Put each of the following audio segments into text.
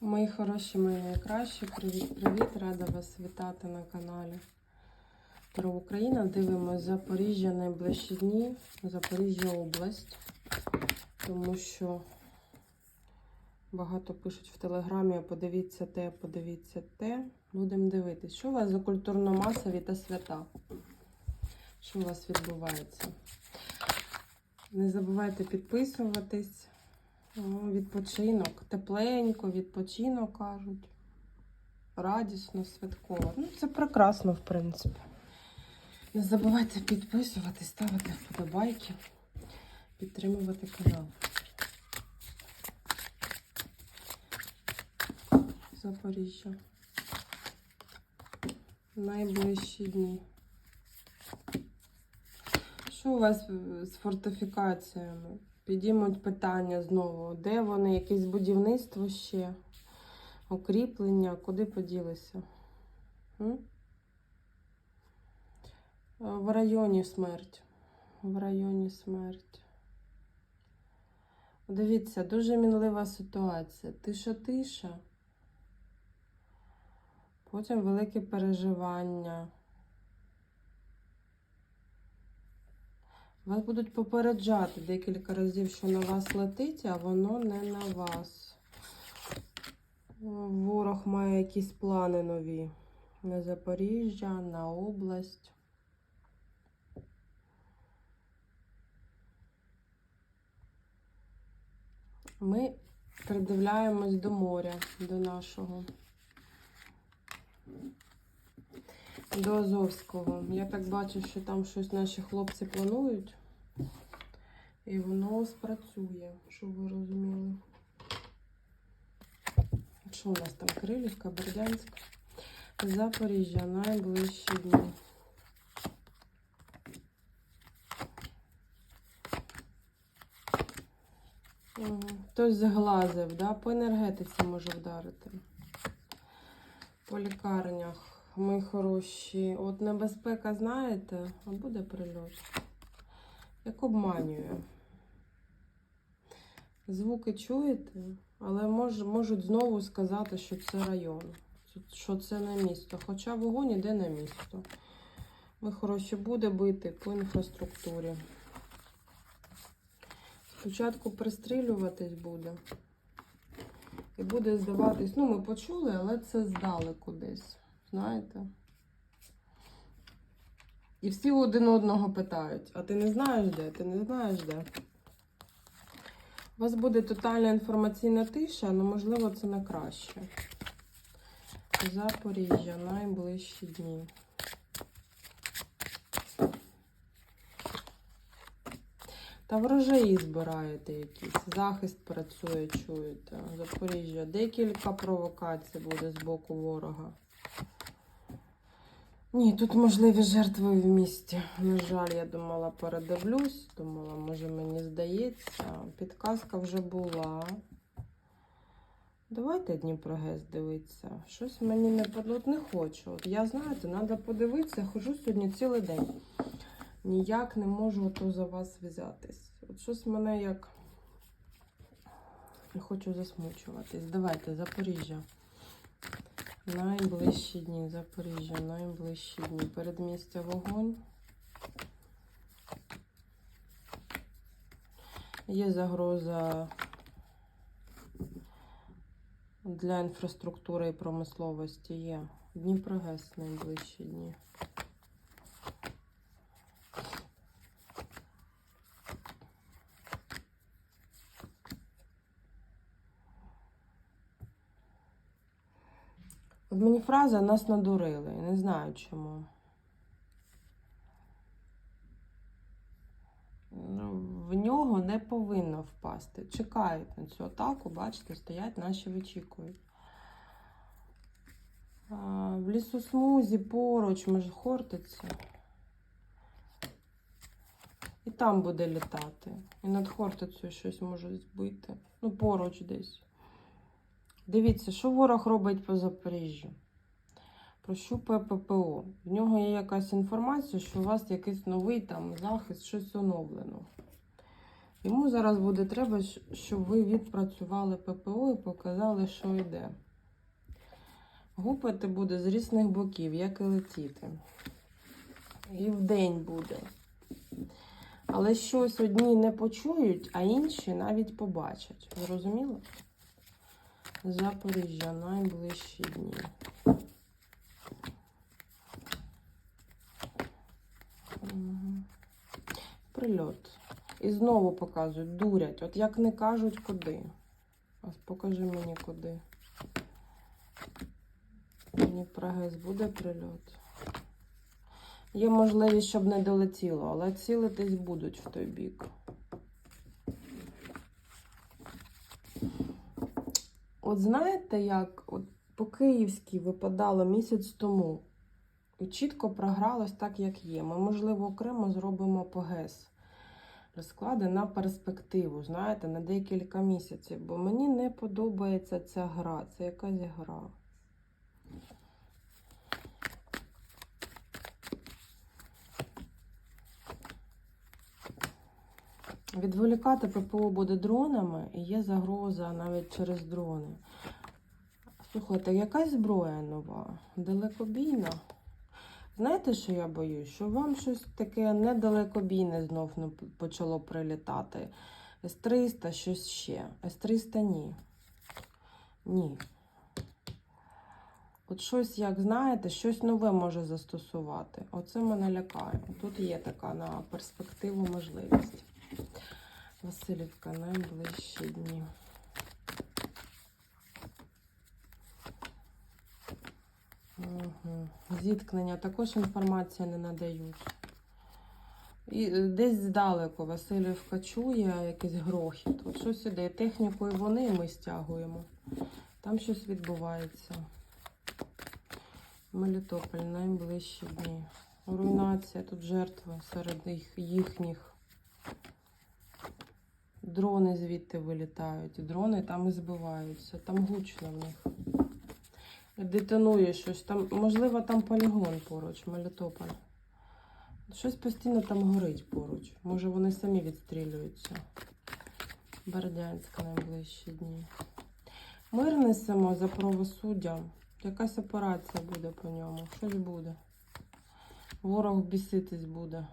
Мої хороші, мої найкращі. Привіт-привіт! Рада вас вітати на каналі Про Україна. Дивимося Запоріжжя найближчі дні, Запоріжжя область, тому що багато пишуть в телеграмі, подивіться те, подивіться те. Будемо дивитись, що у вас за культурно-масові та свята? Що у вас відбувається? Не забувайте підписуватись. О, Відпочинок. Тепленько, відпочинок кажуть. Радісно, святково. Ну, це прекрасно, в принципі. Не забувайте підписуватись, ставити вподобайки, підтримувати канал. Запоріжжя. Найближчі дні. Що у вас з фортифікаціями? Підіймуть питання знову. Де вони? Якесь будівництво ще? Укріплення? Куди поділися? М? Е, В районі смерть. В районі смерть. Дивіться, дуже мінлива ситуація. Тиша-тиша. Потім велике переживання. Вас будуть попереджати декілька разів, що на вас летить, а воно не на вас. Ворог має якісь плани нові на Запоріжжя, на область. Ми придивляємось до моря, до нашого. До Азовського. Я так бачу, що там щось наші хлопці планують. І воно спрацює, щоб ви розуміли. Що у нас там? Крилівка, Бердянськ, Запоріжжя, найближчі дні. Хтось заглазив, да? по енергетиці може вдарити. По лікарнях, мої хороші. От небезпека, знаєте, а буде прильот. Як обманює. Звуки чуєте, але мож, можуть знову сказати, що це район, що це не місто. Хоча вогонь іде на місто. Ми хороші буде бити по інфраструктурі. Спочатку пристрілюватись буде. І буде здаватись, ну, ми почули, але це здалеку десь. Знаєте? І всі один одного питають: а ти не знаєш де? Ти не знаєш де? У вас буде тотальна інформаційна тиша, але можливо це на краще. Запоріжжя, найближчі дні. Та врожаї збираєте якісь. Захист працює, чуєте. Запоріжжя. Декілька провокацій буде з боку ворога. Ні, тут можливі жертви в місті. На жаль, я думала, передивлюсь. Думала, може мені здається. Підказка вже була. Давайте Дніпрогес дивитися. Щось мені не от не хочу. От я, знаєте, треба подивитися, хожу сьогодні цілий день. Ніяк не можу то за вас взятись. От щось мене як не хочу засмучуватись. Давайте, Запоріжжя. Найближчі дні, Запоріжжя, найближчі дні. Передмістя вогонь. Є загроза для інфраструктури і промисловості. Є. Дніпрогес найближчі дні. От мені фраза нас надурили. Не знаю чому. Ну, В нього не повинно впасти. Чекають на цю атаку, бачите, стоять наші вичікують. В лісосмузі поруч може хортиться. І там буде літати. І над Хортицею щось може збити. Ну, поруч десь. Дивіться, що ворог робить по Запоріжжю. Прощупує ППО. В нього є якась інформація, що у вас якийсь новий там захист, щось оновлено. Йому зараз буде треба, щоб ви відпрацювали ППО і показали, що йде. Гупати буде з різних боків, як і летіти. І вдень буде. Але щось одні не почують, а інші навіть побачать. Зрозуміло? Запоріжжя найближчі дні. Прильот. І знову показують, дурять. От як не кажуть, куди. Ось покажи мені куди. Мені про ГЕС буде прильот. Є можливість, щоб не долетіло, але цілитись будуть в той бік. От знаєте, як от по київській випадало місяць тому, і чітко програлось так, як є. Ми, можливо, окремо зробимо ПГС. Розклади на перспективу, знаєте, на декілька місяців. Бо мені не подобається ця гра. Це якась гра. Відволікати ППО буде дронами і є загроза навіть через дрони. Слухайте, якась зброя нова, далекобійна. Знаєте, що я боюсь? Що вам щось таке недалекобійне знов почало прилітати. С-300, щось ще. С-300 ні. Ні. От щось, як знаєте, щось нове може застосувати. Оце мене лякає. Тут є така на перспективу можливість. Васильівка найближчі дні. Угу. Зіткнення також інформація не надають. І е, десь здалеку Васильівка чує якийсь грохіт. От щось іде. Технікою вони і ми стягуємо. Там щось відбувається. Мелітополь найближчі дні. Руйнація, тут жертви серед їх, їхніх. Дрони звідти вилітають. Дрони там і збиваються. Там гучно в них. Детонує щось. Там, можливо, там полігон поруч, Мелітополь. Щось постійно там горить поруч. Може вони самі відстрілюються. Бердянська найближчі дні. Мир несемо за правосуддя. Якась операція буде по ньому. Щось буде. Ворог біситись буде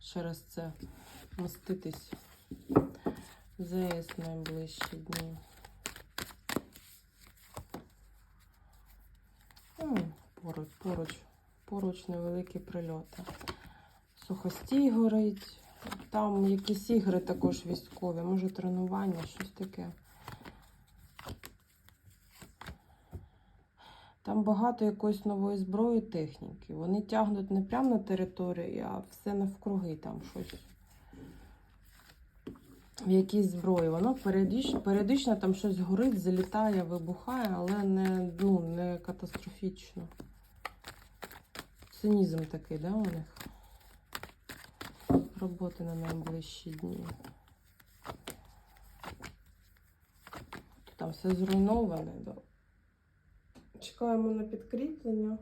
через це. Мститись. ЗС найближчі дні. М, Поруч, поруч, поруч невеликі прильоти. Сухостій горить. Там якісь ігри також військові, може тренування, щось таке. Там багато якоїсь нової зброї техніки. Вони тягнуть не прямо на територію, а все навкруги там щось. В якійсь зброї. Воно періодично, періодично там щось горить, залітає, вибухає, але не, ну, не катастрофічно. Цинізм такий, да, у них? Роботи на найближчі дні. Там все зруйноване. Да. Чекаємо на підкріплення.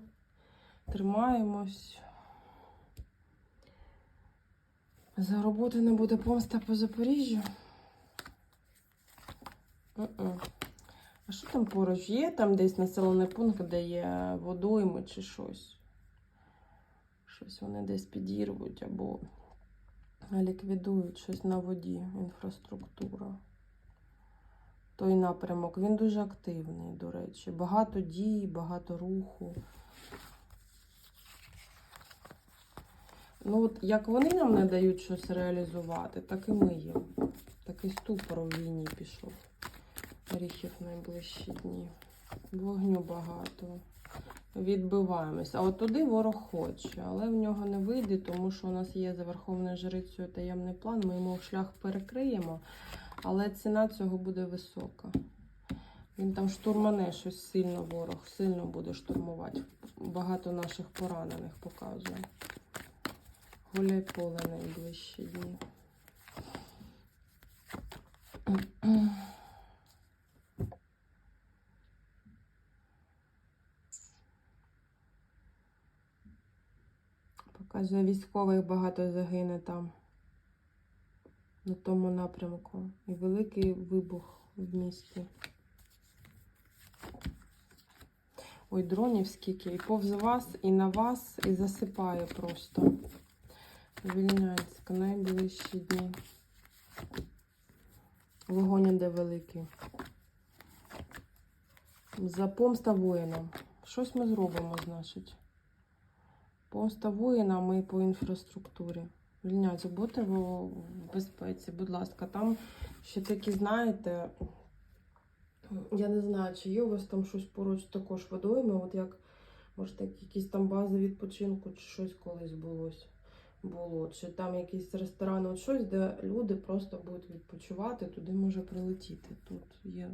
Тримаємось. За роботи не буде помста по Запоріжжю. М-м. А що там поруч? Є там десь населений пункт, де є водойми чи щось? Щось вони десь підірвуть або ліквідують щось на воді, інфраструктура. Той напрямок, він дуже активний, до речі. Багато дій, багато руху. Ну, от як вони нам не дають щось реалізувати, так і ми їм. Такий ступор у війні пішов. Оріхів найближчі дні. Вогню багато. Відбиваємось. А от туди ворог хоче, але в нього не вийде, тому що у нас є за верховною жрицею таємний план. Ми йому шлях перекриємо, але ціна цього буде висока. Він там штурмане щось сильно ворог, сильно буде штурмувати. Багато наших поранених показує. Гуляй поле найближчі дні. Показує військових багато загине там. на тому напрямку. І великий вибух в місті. Ой, дронів скільки. І повз вас, і на вас, і засипає просто. Вільнянська, найближчі дні. Вогонь іде великий. За помста воїнам. Щось ми зробимо, значить. Помста воїна ми по інфраструктурі. Вільняться, будьте в безпеці, будь ласка. Там ще такі, знаєте, я не знаю, чи є у вас там щось поруч також водойми, от як, може, так, якісь там бази відпочинку, чи щось колись було. Було. Чи там якісь ресторани, от щось, де люди просто будуть відпочивати, туди може прилетіти. Тут є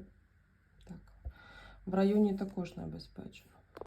так. В районі також небезпечно.